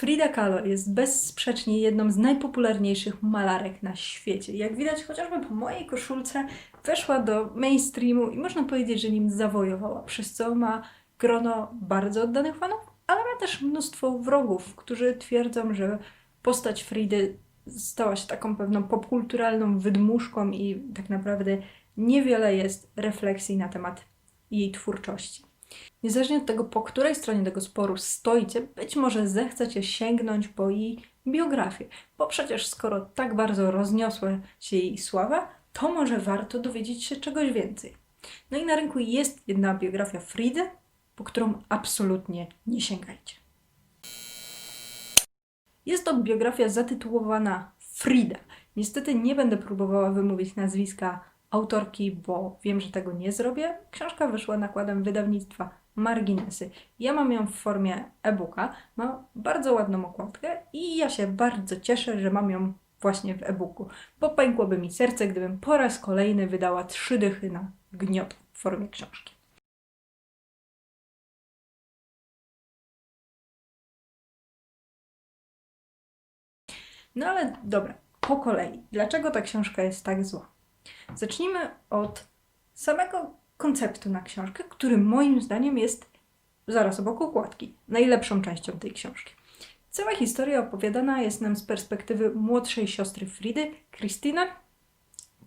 Frida Kahlo jest bezsprzecznie jedną z najpopularniejszych malarek na świecie. Jak widać chociażby po mojej koszulce, weszła do mainstreamu i można powiedzieć, że nim zawojowała, przez co ma grono bardzo oddanych fanów, ale ma też mnóstwo wrogów, którzy twierdzą, że postać Fridy stała się taką pewną popkulturalną wydmuszką i tak naprawdę niewiele jest refleksji na temat jej twórczości. Niezależnie od tego, po której stronie tego sporu stoicie, być może zechcecie sięgnąć po jej biografię, bo przecież skoro tak bardzo rozniosła się jej sława, to może warto dowiedzieć się czegoś więcej. No i na rynku jest jedna biografia Fridy, po którą absolutnie nie sięgajcie. Jest to biografia zatytułowana Frida. Niestety nie będę próbowała wymówić nazwiska autorki, bo wiem, że tego nie zrobię. Książka wyszła nakładem wydawnictwa Marginesy. Ja mam ją w formie e-booka, ma bardzo ładną okładkę i ja się bardzo cieszę, że mam ją właśnie w e-booku, bo pękłoby mi serce, gdybym po raz kolejny wydała trzy dychy na gniot w formie książki. No ale dobra, po kolei. Dlaczego ta książka jest tak zła? Zacznijmy od samego konceptu na książkę, który moim zdaniem jest zaraz obok okładki, najlepszą częścią tej książki. Cała historia opowiadana jest nam z perspektywy młodszej siostry Fridy, Krystyna,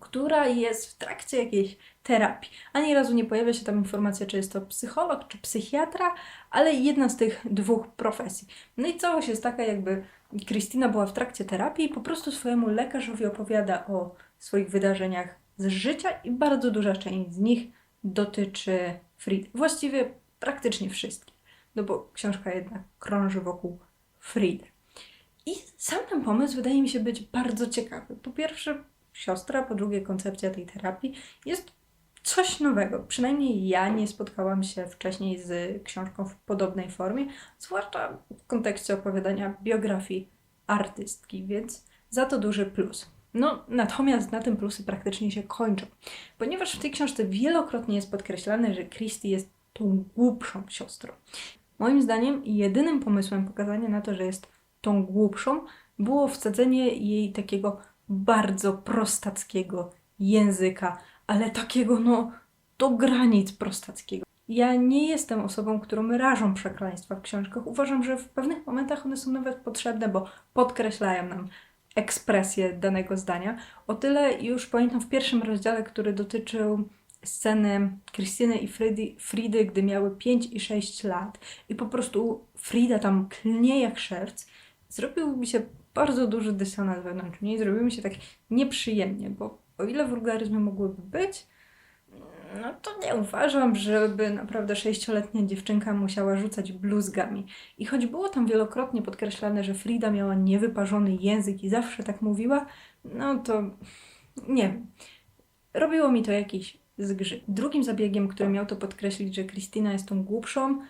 która jest w trakcie jakiejś terapii. Ani razu nie pojawia się tam informacja, czy jest to psycholog, czy psychiatra, ale jedna z tych dwóch profesji. No i całość jest taka, jakby Krystyna była w trakcie terapii i po prostu swojemu lekarzowi opowiada o swoich wydarzeniach z życia i bardzo duża część z nich dotyczy Fridy. Właściwie praktycznie wszystkie, no bo książka jednak krąży wokół Fridy. I sam ten pomysł wydaje mi się być bardzo ciekawy. Po pierwsze, siostra, po drugie, koncepcja tej terapii jest coś nowego. Przynajmniej ja nie spotkałam się wcześniej z książką w podobnej formie, zwłaszcza w kontekście opowiadania biografii artystki, więc za to duży plus. No, natomiast na tym plusy praktycznie się kończą, ponieważ w tej książce wielokrotnie jest podkreślane, że Christie jest tą głupszą siostrą. Moim zdaniem jedynym pomysłem pokazania na to, że jest tą głupszą, było wsadzenie jej takiego bardzo prostackiego języka, ale takiego no do granic prostackiego. Ja nie jestem osobą, którą rażą przekleństwa w książkach. Uważam, że w pewnych momentach one są nawet potrzebne, bo podkreślają nam ekspresję danego zdania. O tyle już pamiętam w pierwszym rozdziale, który dotyczył sceny Krystyny i Fridy, Fridy, gdy miały 5 i 6 lat i po prostu Frida tam klnie jak szewc, zrobił mi się bardzo duży dysonans wewnątrz mnie i zrobiło mi się tak nieprzyjemnie, bo o ile wulgaryzmy mogłyby być, no to nie uważam, żeby naprawdę sześcioletnia dziewczynka musiała rzucać bluzgami. I choć było tam wielokrotnie podkreślane, że Frida miała niewyparzony język i zawsze tak mówiła, no to nie wiem. Robiło mi to jakiś zgrzyt. Drugim zabiegiem, który miał to podkreślić, że Krystyna jest tą głupszą,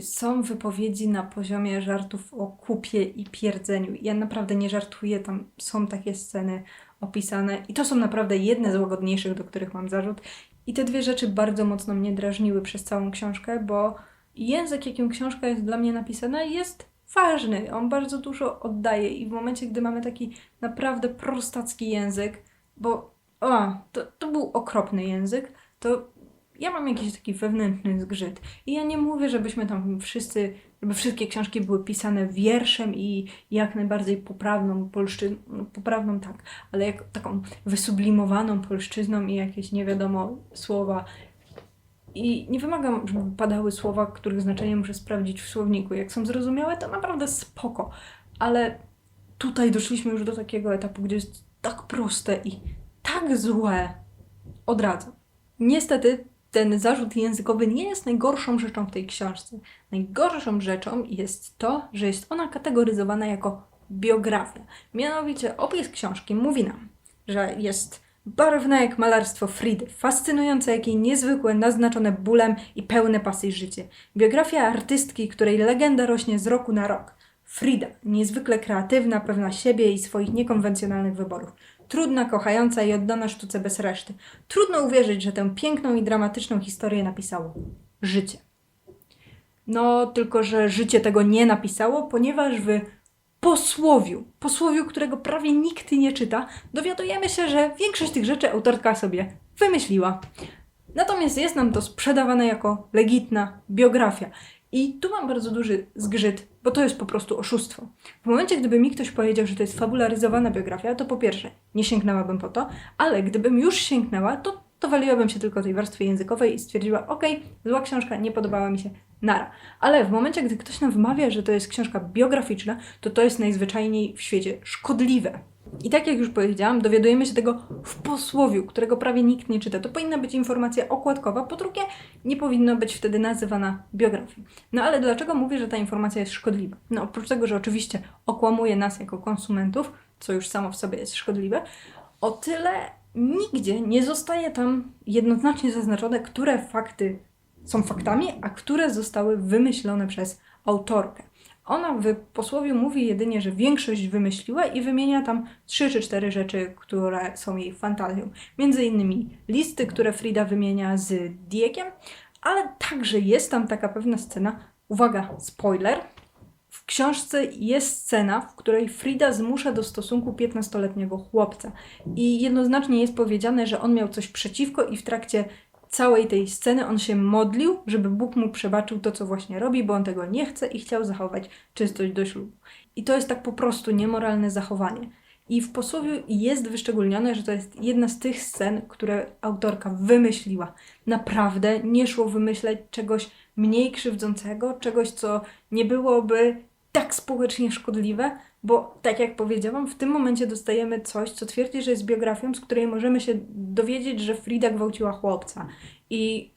są wypowiedzi na poziomie żartów o kupie i pierdzeniu. Ja naprawdę nie żartuję, tam są takie sceny opisane i to są naprawdę jedne z łagodniejszych, do których mam zarzut. I te dwie rzeczy bardzo mocno mnie drażniły przez całą książkę, bo język, jakim książka jest dla mnie napisana, jest ważny. On bardzo dużo oddaje i w momencie, gdy mamy taki naprawdę prostacki język, bo o, to, to był okropny język, to ja mam jakiś taki wewnętrzny zgrzyt. I ja nie mówię, żebyśmy tam wszyscy, żeby wszystkie książki były pisane wierszem i jak najbardziej poprawną polszczyzną, poprawną tak, ale jak taką wysublimowaną polszczyzną i jakieś nie wiadomo słowa. I nie wymagam, żeby padały słowa, których znaczenie muszę sprawdzić w słowniku. Jak są zrozumiałe, to naprawdę spoko. Ale tutaj doszliśmy już do takiego etapu, gdzie jest tak proste i tak złe. Odradzam. Niestety ten zarzut językowy nie jest najgorszą rzeczą w tej książce. Najgorszą rzeczą jest to, że jest ona kategoryzowana jako biografia. Mianowicie opis książki mówi nam, że jest barwna jak malarstwo Fridy, fascynujące jak jej niezwykłe, naznaczone bólem i pełne pasji życie. Biografia artystki, której legenda rośnie z roku na rok. Frida, niezwykle kreatywna, pewna siebie i swoich niekonwencjonalnych wyborów. Trudna, kochająca i oddana sztuce bez reszty. Trudno uwierzyć, że tę piękną i dramatyczną historię napisało życie. No, tylko że życie tego nie napisało, ponieważ w posłowiu, posłowiu, którego prawie nikt nie czyta, dowiadujemy się, że większość tych rzeczy autorka sobie wymyśliła. Natomiast jest nam to sprzedawane jako legitna biografia. I tu mam bardzo duży zgrzyt, bo to jest po prostu oszustwo. W momencie, gdyby mi ktoś powiedział, że to jest fabularyzowana biografia, to po pierwsze, nie sięgnęłabym po to, ale gdybym już sięgnęła, to, to waliłabym się tylko tej warstwie językowej i stwierdziła, okej, zła książka, nie podobała mi się, nara. Ale w momencie, gdy ktoś nam wmawia, że to jest książka biograficzna, to to jest najzwyczajniej w świecie szkodliwe. I tak jak już powiedziałam, dowiadujemy się tego w posłowiu, którego prawie nikt nie czyta. To powinna być informacja okładkowa, po drugie, nie powinno być wtedy nazywana biografią. No ale dlaczego mówię, że ta informacja jest szkodliwa? No oprócz tego, że oczywiście okłamuje nas jako konsumentów, co już samo w sobie jest szkodliwe, o tyle nigdzie nie zostaje tam jednoznacznie zaznaczone, które fakty są faktami, a które zostały wymyślone przez autorkę. Ona w posłowiu mówi jedynie, że większość wymyśliła i wymienia tam trzy czy cztery rzeczy, które są jej fantazją. Między innymi listy, które Frida wymienia z Diegiem, ale także jest tam taka pewna scena, uwaga, spoiler, w książce jest scena, w której Frida zmusza do stosunku 15-letniego chłopca. I jednoznacznie jest powiedziane, że on miał coś przeciwko i w trakcie całej tej sceny on się modlił, żeby Bóg mu przebaczył to, co właśnie robi, bo on tego nie chce i chciał zachować czystość do ślubu. I to jest tak po prostu niemoralne zachowanie. I w posłowiu jest wyszczególnione, że to jest jedna z tych scen, które autorka wymyśliła. Naprawdę nie szło wymyśleć czegoś mniej krzywdzącego, czegoś, co nie byłoby tak społecznie szkodliwe, bo tak jak powiedziałam, w tym momencie dostajemy coś, co twierdzi, że jest biografią, z której możemy się dowiedzieć, że Frida gwałciła chłopca. I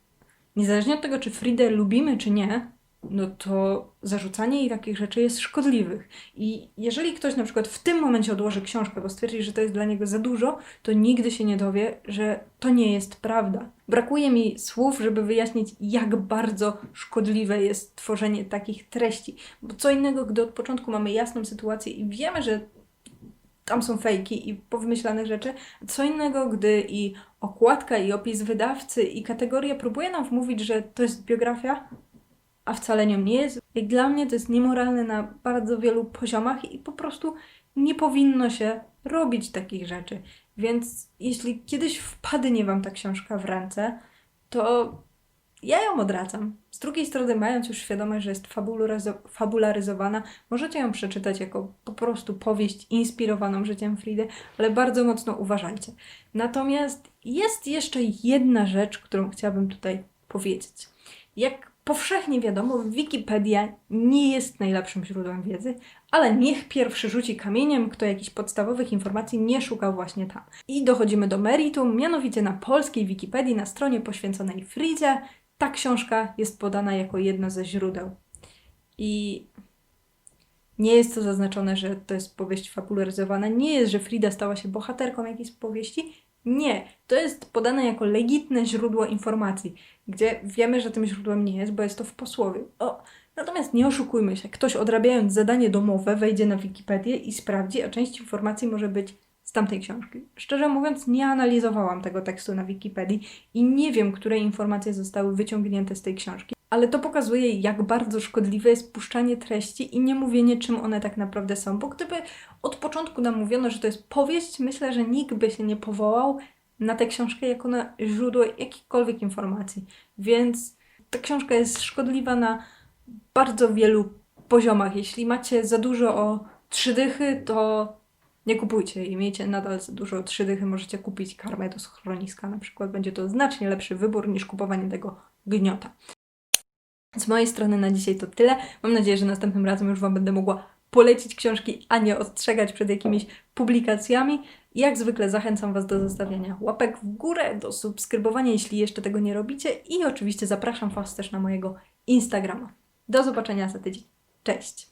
niezależnie od tego, czy Fridę lubimy, czy nie, no to zarzucanie jej takich rzeczy jest szkodliwych. I jeżeli ktoś na przykład w tym momencie odłoży książkę, bo stwierdzi, że to jest dla niego za dużo, to nigdy się nie dowie, że to nie jest prawda. Brakuje mi słów, żeby wyjaśnić, jak bardzo szkodliwe jest tworzenie takich treści. Bo co innego, gdy od początku mamy jasną sytuację i wiemy, że tam są fejki i powymyślane rzeczy. Co innego, gdy i okładka, i opis wydawcy, i kategoria próbuje nam wmówić, że to jest biografia, a wcale nią nie jest. Jak dla mnie to jest niemoralne na bardzo wielu poziomach i po prostu nie powinno się robić takich rzeczy. Więc jeśli kiedyś wpadnie Wam ta książka w ręce, to ja ją odradzam. Z drugiej strony, mając już świadomość, że jest fabularyzo- fabularyzowana, możecie ją przeczytać jako po prostu powieść inspirowaną życiem Fridy, ale bardzo mocno uważajcie. Natomiast jest jeszcze jedna rzecz, którą chciałabym tutaj powiedzieć. Jak powszechnie wiadomo, Wikipedia nie jest najlepszym źródłem wiedzy, ale niech pierwszy rzuci kamieniem, kto jakichś podstawowych informacji nie szukał właśnie tam. I dochodzimy do meritum, mianowicie na polskiej Wikipedii, na stronie poświęconej Fridzie, ta książka jest podana jako jedno ze źródeł. I nie jest to zaznaczone, że to jest powieść fabularyzowana, nie jest, że Frida stała się bohaterką jakiejś powieści. Nie, to jest podane jako legitne źródło informacji, gdzie wiemy, że tym źródłem nie jest, bo jest to w posłowiu. O, natomiast nie oszukujmy się, ktoś odrabiając zadanie domowe wejdzie na Wikipedię i sprawdzi, a część informacji może być z tamtej książki. Szczerze mówiąc, nie analizowałam tego tekstu na Wikipedii i nie wiem, które informacje zostały wyciągnięte z tej książki. Ale to pokazuje, jak bardzo szkodliwe jest puszczanie treści i nie mówienie, czym one tak naprawdę są. Bo gdyby od początku nam mówiono, że to jest powieść, myślę, że nikt by się nie powołał na tę książkę jako na źródło jakichkolwiek informacji. Więc ta książka jest szkodliwa na bardzo wielu poziomach. Jeśli macie za dużo o trzy dychy, to nie kupujcie i miejcie nadal za dużo trzy dychy. Możecie kupić karmę do schroniska na przykład. Będzie to znacznie lepszy wybór niż kupowanie tego gniota. Z mojej strony na dzisiaj to tyle. Mam nadzieję, że następnym razem już Wam będę mogła polecić książki, a nie ostrzegać przed jakimiś publikacjami. Jak zwykle zachęcam Was do zostawiania łapek w górę, do subskrybowania, jeśli jeszcze tego nie robicie. I oczywiście zapraszam Was też na mojego Instagrama. Do zobaczenia za tydzień. Cześć!